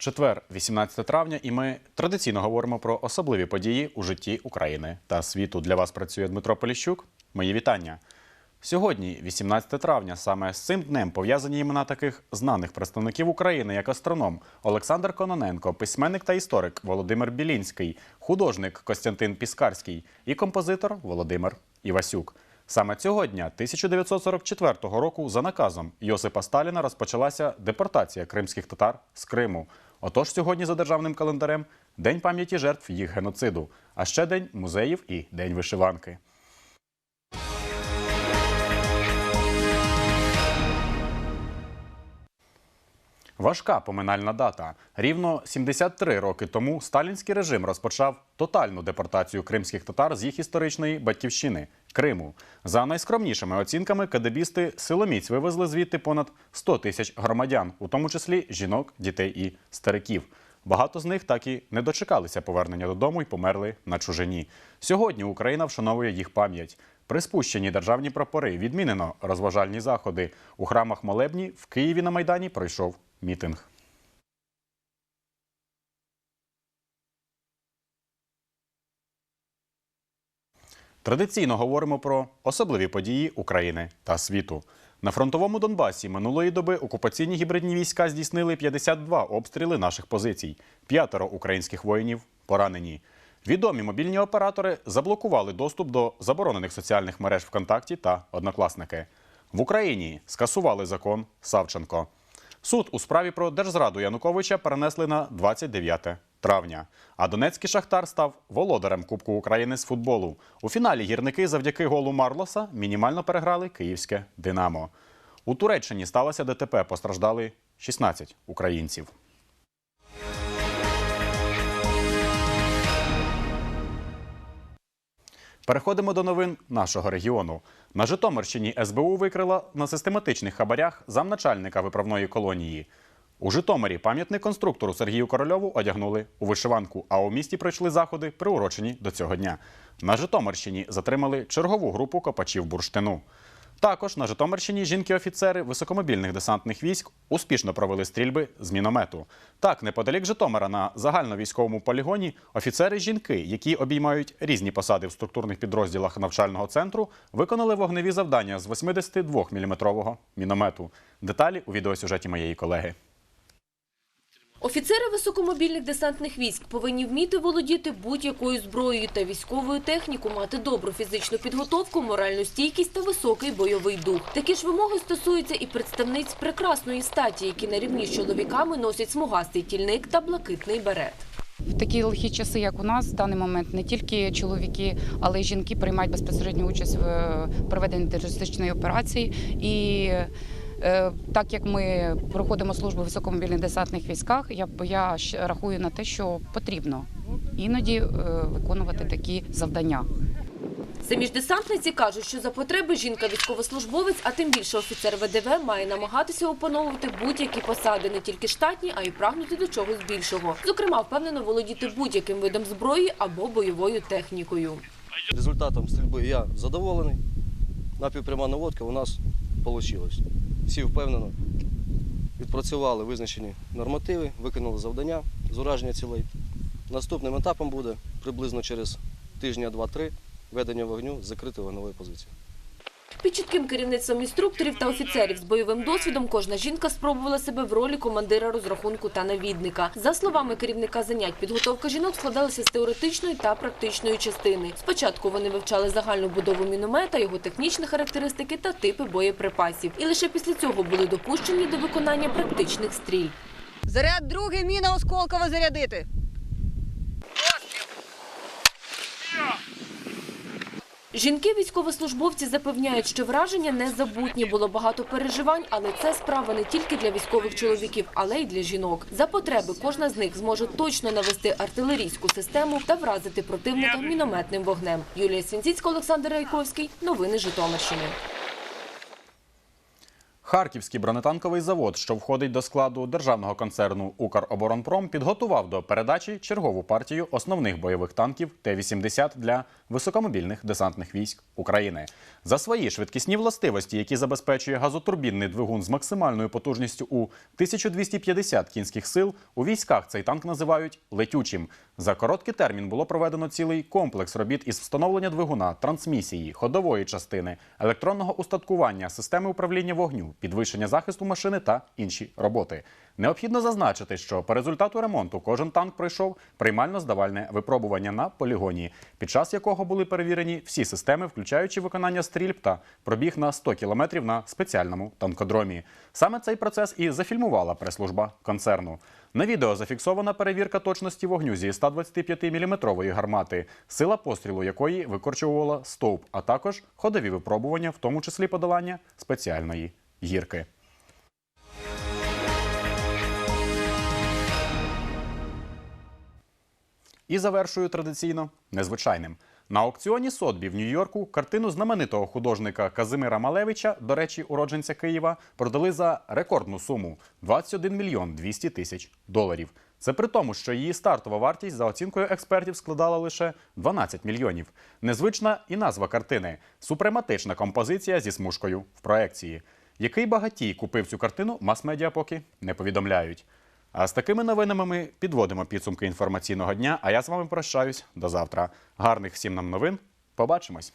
Четвер, 18 травня, і ми традиційно говоримо про особливі події у житті України та світу. Для вас працює Дмитро Поліщук. Мої вітання. Сьогодні, 18 травня, саме з цим днем пов'язані імена таких знаних представників України, як астроном Олександр Кононенко, письменник та історик Володимир Білінський, художник Костянтин Піскарський і композитор Володимир Івасюк. Саме цього дня, 1944 року, за наказом Йосипа Сталіна розпочалася депортація кримських татар з Криму. Отож, сьогодні за державним календарем День пам'яті жертв їх геноциду, а ще День музеїв і День вишиванки. Важка поминальна дата. Рівно 73 роки тому сталінський режим розпочав тотальну депортацію кримських татар з їх історичної батьківщини Криму. За найскромнішими оцінками, кадебісти силоміць вивезли звідти понад 100 тисяч громадян, у тому числі жінок, дітей і стариків. Багато з них так і не дочекалися повернення додому і померли на чужині. Сьогодні Україна вшановує їх пам'ять. При спущенні державні прапори відмінено розважальні заходи. У храмах молебні в Києві на Майдані пройшов мітинг. Традиційно говоримо про особливі події України та світу. На фронтовому Донбасі минулої доби окупаційні гібридні війська здійснили 52 обстріли наших позицій. П'ятеро українських воїнів поранені. Відомі мобільні оператори заблокували доступ до заборонених соціальних мереж ВКонтакті та Однокласники. В Україні скасували закон Савченко. Суд у справі про держзраду Януковича перенесли на 29 травня. А Донецький шахтар став володарем Кубку України з футболу. У фіналі гірники завдяки голу Марлоса мінімально переграли київське Динамо. У Туреччині сталося ДТП. Постраждали 16 українців. Переходимо до новин нашого регіону. На Житомирщині СБУ викрила на систематичних хабарях замначальника виправної колонії. У Житомирі пам'ятник конструктору Сергію Корольову одягнули у вишиванку, а у місті пройшли заходи, приурочені до цього дня. На Житомирщині затримали чергову групу копачів бурштину. Також на Житомирщині жінки-офіцери високомобільних десантних військ успішно провели стрільби з міномету. Так, неподалік Житомира на загальновійськовому полігоні офіцери жінки, які обіймають різні посади в структурних підрозділах навчального центру, виконали вогневі завдання з 82-мм міномету. Деталі у відеосюжеті моєї колеги. Офіцери високомобільних десантних військ повинні вміти володіти будь-якою зброєю та військовою техніку, мати добру фізичну підготовку, моральну стійкість та високий бойовий дух. Такі ж вимоги стосуються і представниць прекрасної статі, які на рівні з чоловіками носять смугастий тільник та блакитний берет. В такі лихі часи, як у нас, в даний момент не тільки чоловіки, але й жінки приймають безпосередню участь в е, проведенні терористичної операції. І так як ми проходимо службу в високомобільних десантних військах, я, я рахую на те, що потрібно іноді е, виконувати такі завдання. Самі ж десантниці кажуть, що за потреби жінка-військовослужбовець, а тим більше офіцер ВДВ, має намагатися опановувати будь-які посади, не тільки штатні, а й прагнути до чогось більшого. Зокрема, впевнено володіти будь-яким видом зброї або бойовою технікою. Результатом стрільби я задоволений. Напівпряма наводка у нас вийшло. Всі впевнено відпрацювали визначені нормативи, виконали завдання з ураження цілей. Наступним етапом буде приблизно через тижня два-три ведення вогню з закритої вогневої позиції. Під чітким керівництвом інструкторів та офіцерів з бойовим досвідом кожна жінка спробувала себе в ролі командира розрахунку та навідника. За словами керівника занять, підготовка жінок складалася з теоретичної та практичної частини. Спочатку вони вивчали загальну будову міномета, його технічні характеристики та типи боєприпасів. І лише після цього були допущені до виконання практичних стріль. Заряд другий, міна осколково зарядити. Жінки-військовослужбовці запевняють, що враження незабутні. Було багато переживань, але це справа не тільки для військових чоловіків, але й для жінок. За потреби кожна з них зможе точно навести артилерійську систему та вразити противника мінометним вогнем. Юлія Свінціцька, Олександр Райковський. Новини Житомирщини. Харківський бронетанковий завод, що входить до складу державного концерну Укроборонпром, підготував до передачі чергову партію основних бойових танків Т-80 для високомобільних десантних військ України. За свої швидкісні властивості, які забезпечує газотурбінний двигун з максимальною потужністю у 1250 кінських сил, у військах цей танк називають летючим. За короткий термін було проведено цілий комплекс робіт із встановлення двигуна, трансмісії, ходової частини, електронного устаткування, системи управління вогню, підвищення захисту машини та інші роботи. Необхідно зазначити, що по результату ремонту кожен танк пройшов приймально-здавальне випробування на полігоні, під час якого були перевірені всі системи, включаючи виконання стрільб та пробіг на 100 кілометрів на спеціальному танкодромі. Саме цей процес і зафільмувала прес-служба концерну. На відео зафіксована перевірка точності вогню зі 125-мм гармати, сила пострілу якої викорчувала стовп, а також ходові випробування, в тому числі подолання спеціальної гірки. І завершую традиційно незвичайним. На аукціоні Сотбі в Нью-Йорку картину знаменитого художника Казимира Малевича, до речі, уродженця Києва, продали за рекордну суму 21 мільйон 200 тисяч доларів. Це при тому, що її стартова вартість за оцінкою експертів складала лише 12 мільйонів. Незвична і назва картини супрематична композиція зі смужкою в проекції. Який багатій купив цю картину, мас-медіа поки не повідомляють. А з такими новинами ми підводимо підсумки інформаційного дня. А я з вами прощаюсь до завтра. Гарних всім нам новин. Побачимось.